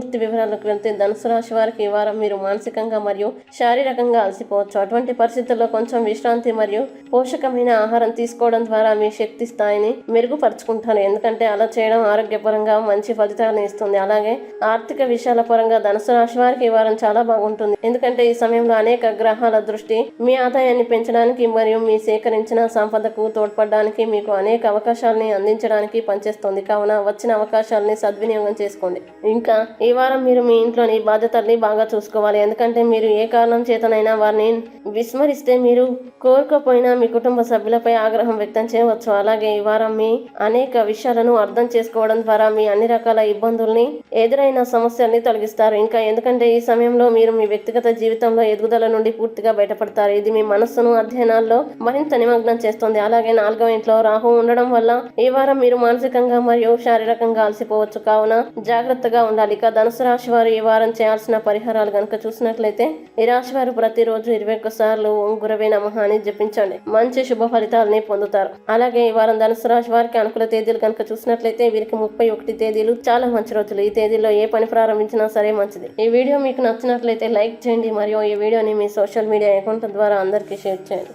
పూర్తి వివరాలకు వెళ్తే ధనుసు రాశి వారికి ఈ వారం మీరు మానసికంగా మరియు శారీరకంగా అలసిపోవచ్చు. అటువంటి పరిస్థితుల్లో కొంచెం విశ్రాంతి మరియు పోషకమైన ఆహారం తీసుకోవడం ద్వారా మీ శక్తి స్థాయిని మెరుగుపరుచుకుంటారు. ఎందుకంటే అలా చేయడం ఆరోగ్యపరంగా మంచి ఫలితాలను ఇస్తుంది. అలాగే ఆర్థిక విషయాల పరంగా ధనుసు రాశి వారికి ఈ వారం చాలా బాగుంటుంది. ఎందుకంటే ఈ సమయంలో అనేక గ్రహాల దృష్టి మీ ఆదాయాన్ని పెంచడానికి మరియు మీ సేకరించిన సంపదకు తోడ్పడడానికి మీకు అనేక అవకాశాలని అందించడానికి పనిచేస్తుంది. కావున వచ్చిన అవకాశాలని సద్వినియోగం చేసుకోండి. ఇంకా ఈ ఈ వారం మీరు మీ ఇంట్లోని బాధ్యతల్ని బాగా చూసుకోవాలి. ఎందుకంటే మీరు ఏ కారణం చేతనైనా వారిని విస్మరిస్తే మీరు కోరుకోపోయినా మీ కుటుంబ సభ్యులపై ఆగ్రహం వ్యక్తం చేయవచ్చు. అలాగే ఈ వారం మీ అనేక విషయాలను అర్థం చేసుకోవడం ద్వారా మీ అన్ని రకాల ఇబ్బందుల్ని ఎదురైన సమస్యల్ని తొలగిస్తారు. ఇంకా ఎందుకంటే ఈ సమయంలో మీరు మీ వ్యక్తిగత జీవితంలో ఎదుగుదల నుండి పూర్తిగా బయటపడతారు. ఇది మీ మనస్సును అధ్యయనాల్లో మరింత నిమగ్నం చేస్తుంది. అలాగే నాలుగవ ఇంట్లో రాహు ఉండడం వల్ల ఈ వారం మీరు మానసికంగా మరియు శారీరకంగా అలసిపోవచ్చు. కావున జాగ్రత్తగా ఉండాలి. కదా ధనుసు రాశి వారు ఈ వారం చేయాల్సిన పరిహారాలు కనుక చూసినట్లయితే ఈ రాశి వారు ప్రతిరోజు ఇరవై ఒక్క సార్లు ఓం గురవే నమః అని జపించండి. మంచి శుభ ఫలితాలని పొందుతారు. అలాగే ఈ వారం ధనుసు రాశి వారికి అనుకూల తేదీలు కనుక చూసినట్లయితే వీరికి ముప్పై ఒకటి తేదీలు చాలా మంచి రోజులు. ఈ తేదీలో ఏ పని ప్రారంభించినా సరే మంచిది. ఈ వీడియో మీకు నచ్చినట్లయితే లైక్ చేయండి. మరియు ఈ వీడియోని మీ సోషల్ మీడియా అకౌంట్ ద్వారా అందరికీ షేర్ చేయండి.